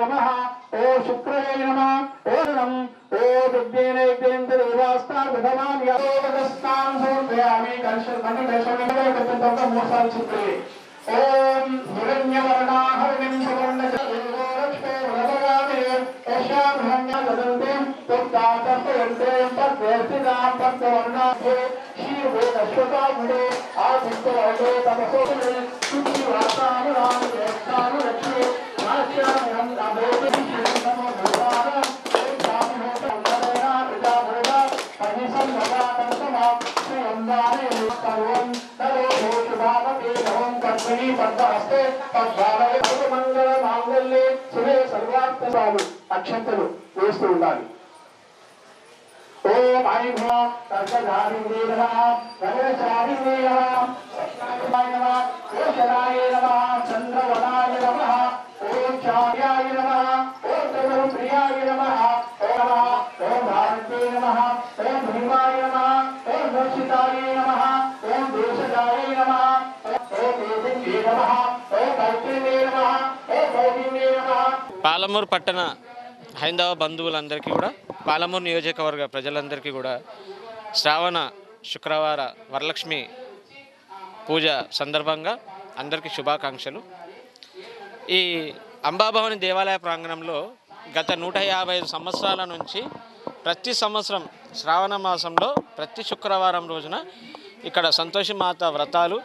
नमः। ओ शुक्रये नमः। ओ नम। ओ दिव्येन देवास्तार भगवान यादवस्तान सोपयामि कर्षण भगि दर्शन में कतंतम का मोसाल शुक्रये ओम हिरण्य वर्णा हरिं सुवर्ण लक्ष्मे भगवाने ऐशा ब्रह्म्या गदन्ते तत्तातः यन्ते तत्वेष्टिदां तत्वर्णा श्री वेद अश्वता भडे आदित्य अडे तपसो। सुखी वातानुराम అక్షంతలు వేస్తూ ఉండాలి. ఓం ఐం హ్రీం కర్కధారిణే నమః గగనచారిణే నమః సత్యాయ నమః చంద్రవనాయ నమః ఓం చార్యాయ నమ ఓం ప్రియాయ నమః ఓం భారతే నమః ఓం భీమాయ నమ ఓం దర్శితాయ నమ పాలమూరు పట్టణ హైందవ బంధువులందరికీ కూడా పాలమూరు నియోజకవర్గ ప్రజలందరికీ కూడా శ్రావణ శుక్రవార వరలక్ష్మి పూజ సందర్భంగా అందరికీ శుభాకాంక్షలు. ఈ అంబాభవని దేవాలయ ప్రాంగణంలో గత నూట యాభై ఐదు సంవత్సరాల నుంచి ప్రతి సంవత్సరం శ్రావణ మాసంలో ప్రతి శుక్రవారం రోజున ఇక్కడ సంతోషి మాత వ్రతాలు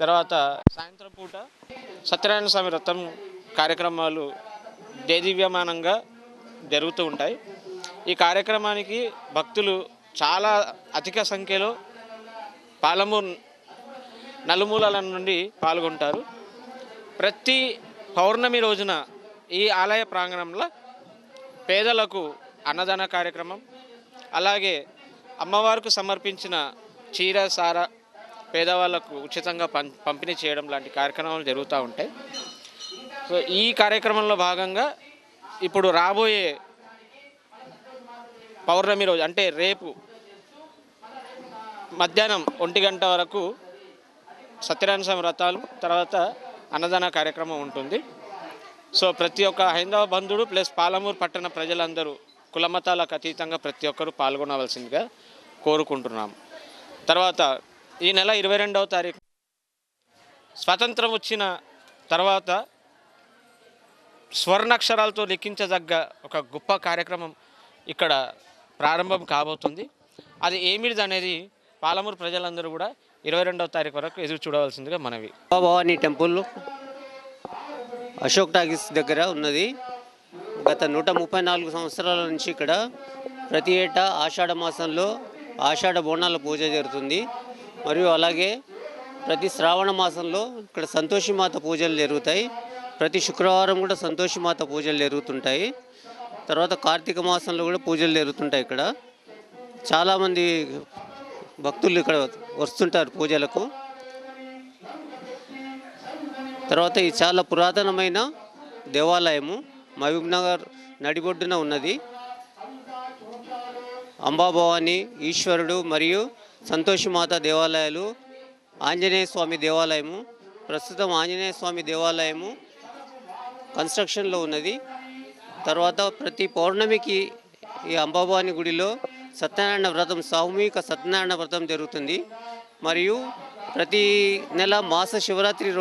తర్వాత సాయంత్రం పూట సత్యనారాయణ స్వామి వ్రతం కార్యక్రమాలు దేదీవ్యమానంగా జరుగుతూ ఉంటాయి. ఈ కార్యక్రమానికి భక్తులు చాలా అధిక సంఖ్యలో పాలమూరు నలుమూలల నుండి పాల్గొంటారు. ప్రతి పౌర్ణమి రోజున ఈ ఆలయ ప్రాంగణంలో పేదలకు అన్నదాన కార్యక్రమం అలాగే అమ్మవారికి సమర్పించిన చీర సార పేదవాళ్ళకు ఉచితంగా పం పంపిణీ చేయడం లాంటి కార్యక్రమాలు జరుగుతూ ఉంటాయి సో ఈ కార్యక్రమంలో భాగంగా ఇప్పుడు రాబోయే పౌర్ణమి రోజు అంటే రేపు మధ్యాహ్నం ఒంటి గంట వరకు సత్యనారాయణ స్వామి వ్రతాలు తర్వాత అన్నదాన కార్యక్రమం ఉంటుంది. సో ప్రతి ఒక్క హైందవ బంధుడు ప్లస్ పాలమూరు పట్టణ ప్రజలందరూ కులమతాలకు అతీతంగా ప్రతి ఒక్కరూ పాల్గొనవలసిందిగా కోరుకుంటున్నాం తర్వాత ఈ నెల ఇరవై రెండవ తారీఖు. స్వాతంత్రం వచ్చిన తర్వాత స్వర్ణాక్షరాలతో లిఖించదగ్గ ఒక గొప్ప కార్యక్రమం ఇక్కడ ప్రారంభం కాబోతుంది. అది ఏమిటిది అనేది పాలమూరు ప్రజలందరూ కూడా ఇరవై రెండవ తారీఖు వరకు ఎదురు చూడవలసిందిగా మనవి. భవానీ టెంపుల్ అశోక్ టాకీస్ దగ్గర ఉన్నది. గత నూట ముప్పై నాలుగు సంవత్సరాల నుంచి ఇక్కడ ప్రతి ఏటా ఆషాఢ మాసంలో ఆషాఢ బోనాల పూజ జరుగుతుంది. మరియు అలాగే ప్రతి శ్రావణ మాసంలో ఇక్కడ సంతోషిమాత పూజలు జరుగుతాయి. ప్రతి శుక్రవారం కూడా సంతోషిమాత పూజలు జరుగుతుంటాయి. తర్వాత కార్తీక మాసంలో కూడా పూజలు జరుగుతుంటాయి ఇక్కడ. చాలామంది భక్తులు ఇక్కడ వస్తుంటారు పూజలకు. తర్వాత ఇది చాలా పురాతనమైన దేవాలయము మహబూబ్ నగర్ నడిబొడ్డున ఉన్నది. అంబాభవాని ఈశ్వరుడు మరియు సంతోషమాత దేవాలయాలు ఆంజనేయ స్వామి దేవాలయము ప్రస్తుతం ఆంజనేయ స్వామి దేవాలయము కన్స్ట్రక్షన్లో ఉన్నది. తర్వాత ప్రతి పౌర్ణమికి ఈ అంబాభవాని గుడిలో సత్యనారాయణ వ్రతం సామూహిక సత్యనారాయణ వ్రతం జరుగుతుంది. మరియు ప్రతి నెల మాస శివరాత్రి